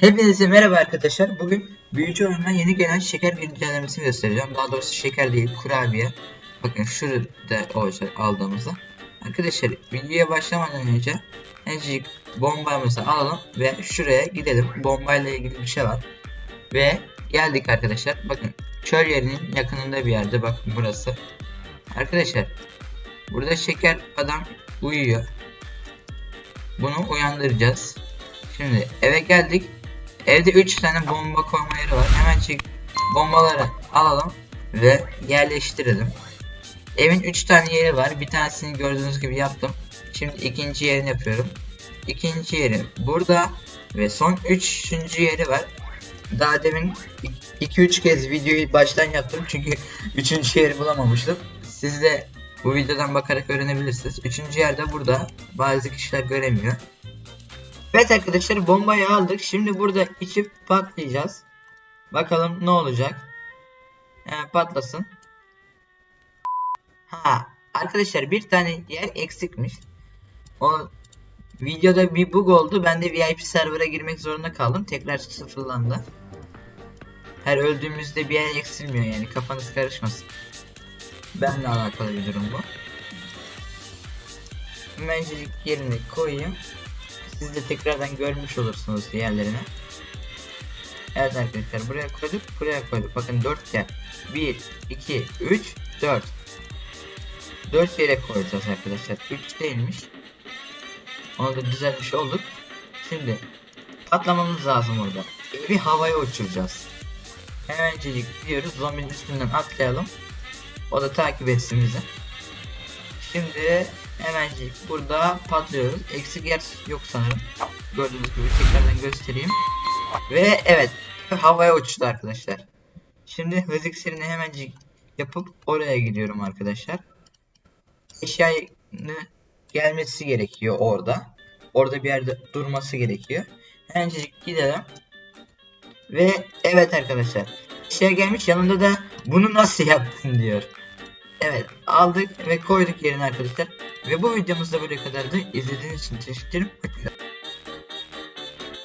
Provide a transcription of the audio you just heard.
Hepinize merhaba arkadaşlar. Bugün büyücü oyununa yeni gelen şeker güncellemesini göstereceğim. Daha doğrusu şeker değil, kurabiye. Bakın şurada olacak aldığımızda. Arkadaşlar videoya başlamadan önce önce bombamızı alalım ve şuraya gidelim. Bombayla ilgili bir şey var. Ve geldik arkadaşlar. Bakın çöl yerinin yakınında bir yerde. Bakın burası. Arkadaşlar burada şeker adam uyuyor. Bunu uyandıracağız. Şimdi eve geldik. Evde 3 tane bomba koyma yeri var. Hemen bombaları alalım ve yerleştirelim. Evin 3 tane yeri var. Bir tanesini gördüğünüz gibi yaptım. Şimdi ikinci yerini yapıyorum. İkinci yeri burada ve son üçüncü yeri var. Daha demin 2-3 kez videoyu baştan yaptım çünkü üçüncü yeri bulamamıştım. Siz de bu videodan bakarak öğrenebilirsiniz. Üçüncü yerde burada. Bazı kişiler göremiyor. Evet arkadaşlar bombayı aldık. Şimdi burada içip patlayacağız. Bakalım ne olacak. Ee, patlasın. Ha arkadaşlar bir tane yer eksikmiş. O videoda bir bug oldu. Ben de VIP server'a girmek zorunda kaldım. Tekrar sıfırlandı. Her öldüğümüzde bir yer eksilmiyor yani kafanız karışmasın. Benle alakalı bir durum bu. Hemencilik yerini koyayım. Siz de tekrardan görmüş olursunuz diğerlerini. Evet arkadaşlar buraya koyduk buraya koyduk. Bakın 4 yer. 1, 2, 3, 4. 4 yere koyacağız arkadaşlar. 3 değilmiş. Onu da düzeltmiş olduk. Şimdi patlamamız lazım orada. Evi havaya uçuracağız. Hemencecik gidiyoruz. Zombinin üstünden atlayalım. O da takip etsin bizi. Şimdi hemencik burada patlıyoruz. Eksik yer yok sanırım. Gördüğünüz gibi tekrardan göstereyim. Ve evet havaya uçtu arkadaşlar. Şimdi hız iksirini hemencik yapıp oraya gidiyorum arkadaşlar. Eşyanın gelmesi gerekiyor orada. Orada bir yerde durması gerekiyor. Hemencik gidelim. Ve evet arkadaşlar. Eşya gelmiş yanında da bunu nasıl yaptın diyor. Evet aldık ve koyduk yerine arkadaşlar. Ve bu videomuz da böyle kadardı. İzlediğiniz için teşekkür ederim.